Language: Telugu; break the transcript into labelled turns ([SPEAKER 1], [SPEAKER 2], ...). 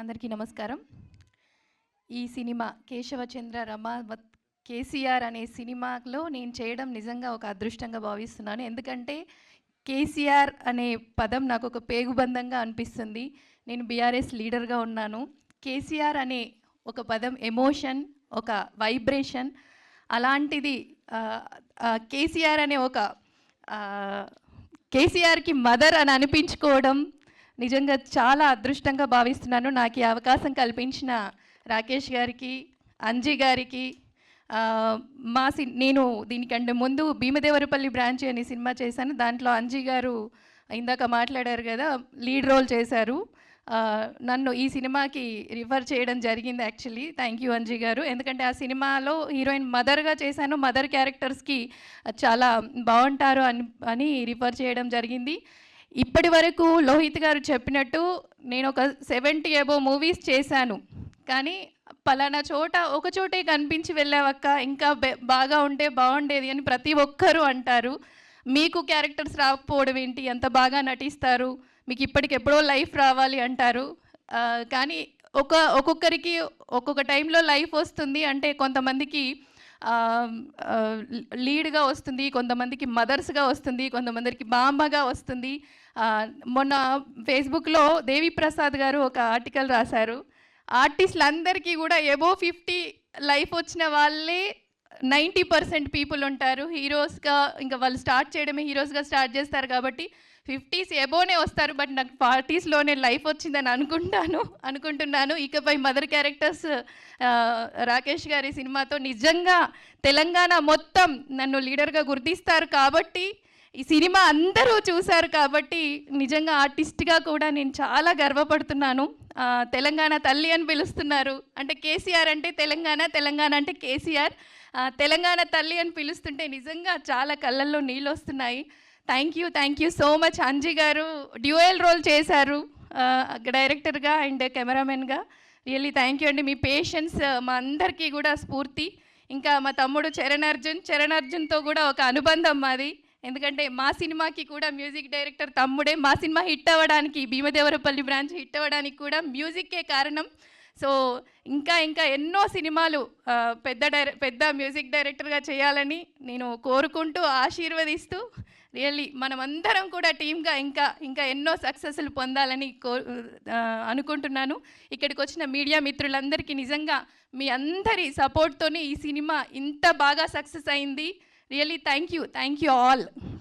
[SPEAKER 1] అందరికీ నమస్కారం. ఈ సినిమా కేశవచంద్ర రమావత్ కేసీఆర్ అనే సినిమాలో నేను చేయడం నిజంగా ఒక అదృష్టంగా భావిస్తున్నాను. ఎందుకంటే కేసీఆర్ అనే పదం నాకు ఒక పేగుబంధంగా అనిపిస్తుంది. నేను బీఆర్ఎస్ లీడర్గా ఉన్నాను. కేసీఆర్ అనే ఒక పదం ఎమోషన్ ఒక వైబ్రేషన్ అలాంటిది కేసీఆర్ అనే ఒక కేసీఆర్కి మదర్ అని అనిపించుకోవడం నిజంగా చాలా అదృష్టంగా భావిస్తున్నాను. నాకు ఈ అవకాశం కల్పించిన రాకేష్ గారికి అంజీ గారికి మా సి నేను దీనికంటే ముందు భీమదేవరపల్లి బ్రాంచ్ అనే సినిమా చేశాను. దాంట్లో అంజీ గారు ఇందాక మాట్లాడారు కదా లీడ్ రోల్ చేశారు. నన్ను ఈ సినిమాకి రిఫర్ చేయడం జరిగింది యాక్చువల్లీ. థ్యాంక్ యూ అంజీ గారు. ఎందుకంటే ఆ సినిమాలో హీరోయిన్ మదర్గా చేశాను. మదర్ క్యారెక్టర్స్కి చాలా బాగుంటారు అని అని రిఫర్ చేయడం జరిగింది. ఇప్పటి వరకు లోహిత్ గారు చెప్పినట్టు నేను ఒక సెవెంటీ అబో మూవీస్ చేశాను. కానీ పలానా చోట ఒక చోటే కనిపించి వెళ్ళావక్క ఇంకా బాగా ఉంటే బాగుండేది అని ప్రతి ఒక్కరూ అంటారు. మీకు క్యారెక్టర్స్ రాకపోవడం ఏంటి? ఎంత బాగా నటిస్తారు? మీకు ఇప్పటికెప్పుడో లైఫ్ రావాలి అంటారు. కానీ ఒక ఒక్కొక్కరికి ఒక్కొక్క టైంలో లైఫ్ వస్తుంది. అంటే కొంతమందికి లీడ్గా వస్తుంది కొంతమందికి మదర్స్గా వస్తుంది కొంతమందికి బామ్మగా వస్తుంది. మొన్న ఫేస్బుక్లో దేవి ప్రసాద్ గారు ఒక ఆర్టికల్ రాశారు. ఆర్టిస్టులందరికీ కూడా ఎబో ఫిఫ్టీ లైఫ్ వచ్చిన వాళ్ళే నైంటీ పర్సెంట్ పీపుల్ ఉంటారు. హీరోస్గా ఇంకా వాళ్ళు స్టార్ట్ చేయడమే హీరోస్గా స్టార్ట్ చేస్తారు కాబట్టి ఫిఫ్టీస్ ఎబోనే వస్తారు. బట్ నాకు ఫార్టీస్లోనే లైఫ్ వచ్చిందని అనుకుంటాను. అనుకుంటున్నాను. ఇకపై మదర్ క్యారెక్టర్స్ రాకేష్ గారి సినిమాతో నిజంగా తెలంగాణ మొత్తం నన్ను లీడర్గా గుర్తిస్తారు కాబట్టి ఈ సినిమా అందరూ చూశారు కాబట్టి నిజంగా ఆర్టిస్ట్గా కూడా నేను చాలా గర్వపడుతున్నాను. తెలంగాణ తల్లి అని పిలుస్తున్నారు. అంటే కేసీఆర్ అంటే తెలంగాణ తెలంగాణ అంటే కేసీఆర్. తెలంగాణ తల్లి అని పిలుస్తుంటే నిజంగా చాలా కళ్ళల్లో నీళ్ళు వస్తున్నాయి thank you thank you so much Anji garu. Dual role చేశారు. డైరెక్టర్గా అండ్ కెమెరామెన్గా. రియల్లీ థ్యాంక్ యూ అండి. మీ పేషెన్స్ మా అందరికీ కూడా స్ఫూర్తి. ఇంకా మా తమ్ముడు చరణ్ అర్జున్ చరణ్ అర్జున్తో కూడా ఒక అనుబంధం మాది. ఎందుకంటే మా సినిమాకి కూడా మ్యూజిక్ డైరెక్టర్ తమ్ముడే. మా సినిమా హిట్ అవ్వడానికి భీమదేవరపల్లి బ్రాంచ్ హిట్ అవ్వడానికి కూడా మ్యూజిక్కే కారణం. సో ఇంకా ఇంకా ఎన్నో సినిమాలు పెద్ద డైరె పెద్ద మ్యూజిక్ డైరెక్టర్గా చేయాలని నేను కోరుకుంటూ ఆశీర్వదిస్తూ రియల్లీ మనమందరం కూడా టీమ్గా ఇంకా ఇంకా ఎన్నో సక్సెస్లు పొందాలని కో అనుకుంటున్నాను. ఇక్కడికి వచ్చిన మీడియా మిత్రులందరికీ నిజంగా మీ అందరి సపోర్ట్తోనే ఈ సినిమా ఇంత బాగా సక్సెస్ అయింది. Really thank you thank you all